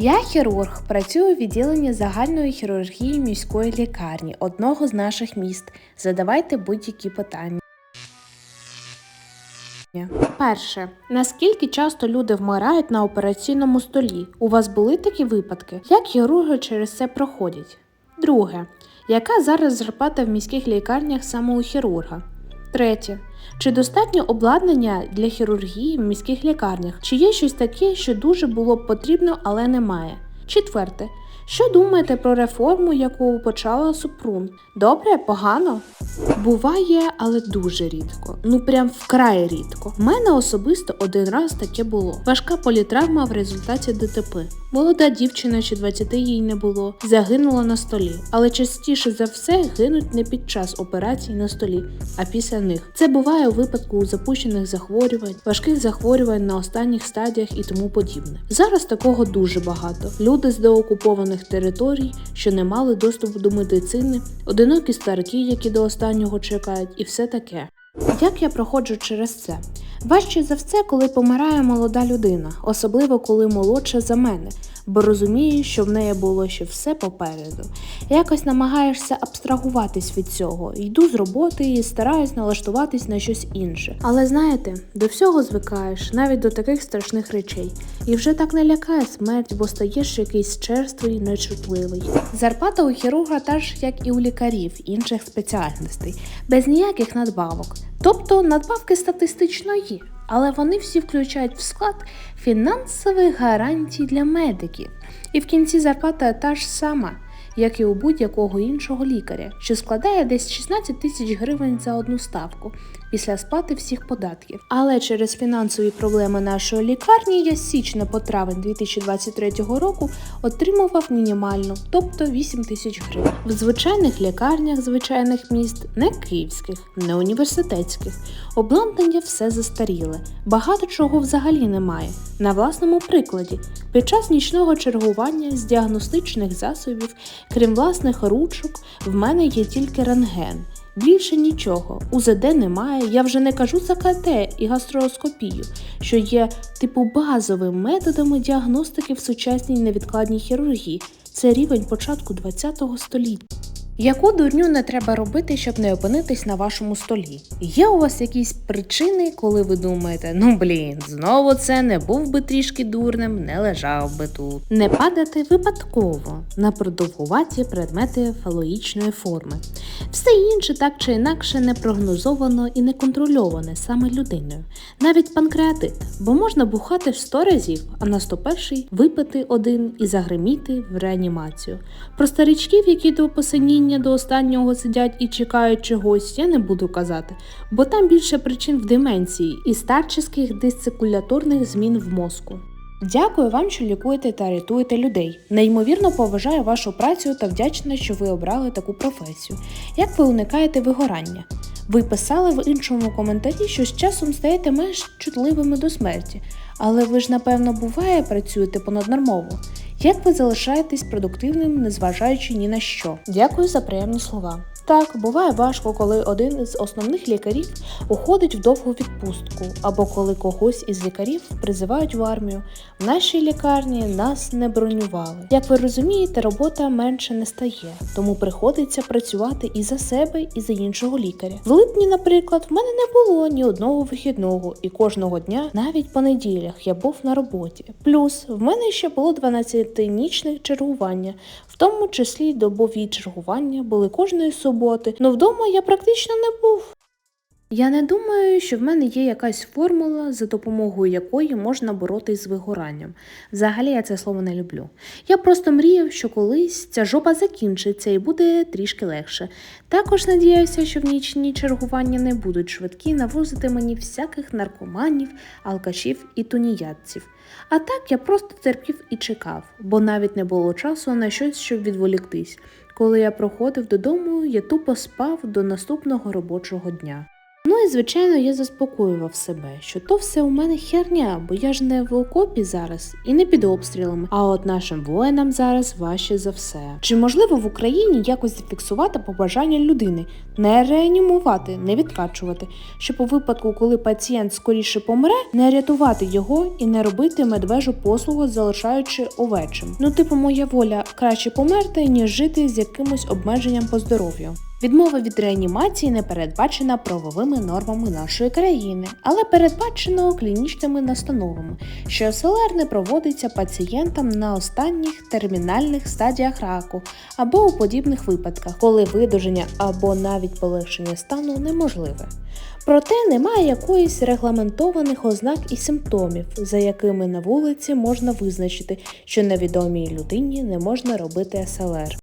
Я хірург, працюю у відділенні загальної хірургії міської лікарні одного з наших міст. Задавайте будь-які питання. Перше. Наскільки часто люди вмирають на операційному столі? У вас були такі випадки? Як хірурги через це проходять? Друге. Яка зараз зарплата в міських лікарнях саме у хірурга? Третє. Чи достатньо обладнання для хірургії в міських лікарнях? Чи є щось таке, що дуже було б потрібно, але немає? Четверте. Що думаєте про реформу, яку почала Супрун? Добре, погано? Буває, але дуже рідко. Ну прям вкрай рідко. В мене особисто один раз таке було. Важка політравма в результаті ДТП. Молода дівчина, чи 20 їй не було, загинула на столі, але частіше за все гинуть не під час операцій на столі, а після них. Це буває у випадку запущених захворювань, важких захворювань на останніх стадіях і тому подібне. Зараз такого дуже багато. Люди з деокупованих територій, що не мали доступу до медицини, одинокі старики, які до останнього чекають, і все таке. Як я проходжу через це? Важче за все, коли помирає молода людина, особливо коли молодша за мене, бо розумію, що в неї було ще все попереду. Якось намагаєшся абстрагуватись від цього, йду з роботи і стараюсь налаштуватись на щось інше. Але знаєте, до всього звикаєш, навіть до таких страшних речей, і вже так не лякає смерть, бо стаєш якийсь черствий, нечутливий. Зарплата у хірурга та ж, як і у лікарів інших спеціальностей, без ніяких надбавок. Тобто надбавки статистично є, але вони всі включають в склад фінансових гарантій для медиків. І в кінці зарплата та ж сама, як і у будь-якого іншого лікаря, що складає десь 16 тисяч гривень за одну ставку після сплати всіх податків. Але через фінансові проблеми нашої лікарні я з січня по травень 2023 року отримував мінімальну, тобто 8 тисяч гривень. В звичайних лікарнях звичайних міст, не київських, не університетських, обладнання все застаріле, багато чого взагалі немає. На власному прикладі, під час нічного чергування з діагностичних засобів, крім власних ручок, в мене є тільки рентген. Більше нічого, УЗД немає, я вже не кажу за КТ і гастроскопію, що є типу базовими методами діагностики в сучасній невідкладній хірургії. Це рівень початку ХХ століття. Яку дурню не треба робити, щоб не опинитись на вашому столі? Є у вас якісь причини, коли ви думаєте, ну блін, знову це не був би трішки дурним, не лежав би тут. Не падати випадково на продовгуваті предмети фалоїчної форми. Все інше так чи інакше не прогнозовано і не контрольоване саме людиною. Навіть панкреатит, бо можна бухати в 100 разів, а на 101 випити один і загриміти в реанімацію. Про старичків, які до посиніння до останнього сидять і чекають чогось, я не буду казати, бо там більше причин в деменції і старческих дисцикуляторних змін в мозку. Дякую вам, що лікуєте та рятуєте людей. Неймовірно поважаю вашу працю та вдячна, що ви обрали таку професію. Як ви уникаєте вигорання? Ви писали в іншому коментарі, що з часом стаєте менш чутливими до смерті, але ви ж, напевно, буває, працюєте понаднормово. Як ви залишаєтесь продуктивним, незважаючи ні на що? Дякую за приємні слова. Так, буває важко, коли один із основних лікарів уходить в довгу відпустку, або коли когось із лікарів призивають в армію. В нашій лікарні нас не бронювали. Як ви розумієте, робота менше не стає, тому приходиться працювати і за себе, і за іншого лікаря. В липні, наприклад, в мене не було ні одного вихідного, і кожного дня, навіть по неділях, я був на роботі. Плюс в мене ще було 12-нічних чергування, в тому числі й добові чергування були кожної суботи, но вдома я практично не був. Я не думаю, що в мене є якась формула, за допомогою якої можна боротись з вигоранням. Взагалі я це слово не люблю. Я просто мріяв, що колись ця жопа закінчиться і буде трішки легше. Також надіюся, що в нічні чергування не будуть швидкі навозити мені всяких наркоманів, алкашів і туніядців. А так я просто терпів і чекав, бо навіть не було часу на щось, щоб відволіктись. Коли я проходив додому, я тупо спав до наступного робочого дня. Ну і звичайно, я заспокоював себе, що то все у мене херня, бо я ж не в окопі зараз і не під обстрілами. А от нашим воїнам зараз важче за все. Чи можливо в Україні якось зафіксувати побажання людини, не реанімувати, не відкачувати, щоб у випадку, коли пацієнт скоріше помре, не рятувати його і не робити медвежу послугу, залишаючи овечим. Ну, типу, моя воля краще померти, ніж жити з якимось обмеженням по здоров'ю. Відмова від реанімації не передбачена правовими нормами нашої країни, але передбачено клінічними настановами, що СЛР не проводиться пацієнтам на останніх термінальних стадіях раку або у подібних випадках, коли видуження або навіть полегшення стану неможливе. Проте немає якоїсь регламентованих ознак і симптомів, за якими на вулиці можна визначити, що невідомій людині не можна робити СЛР.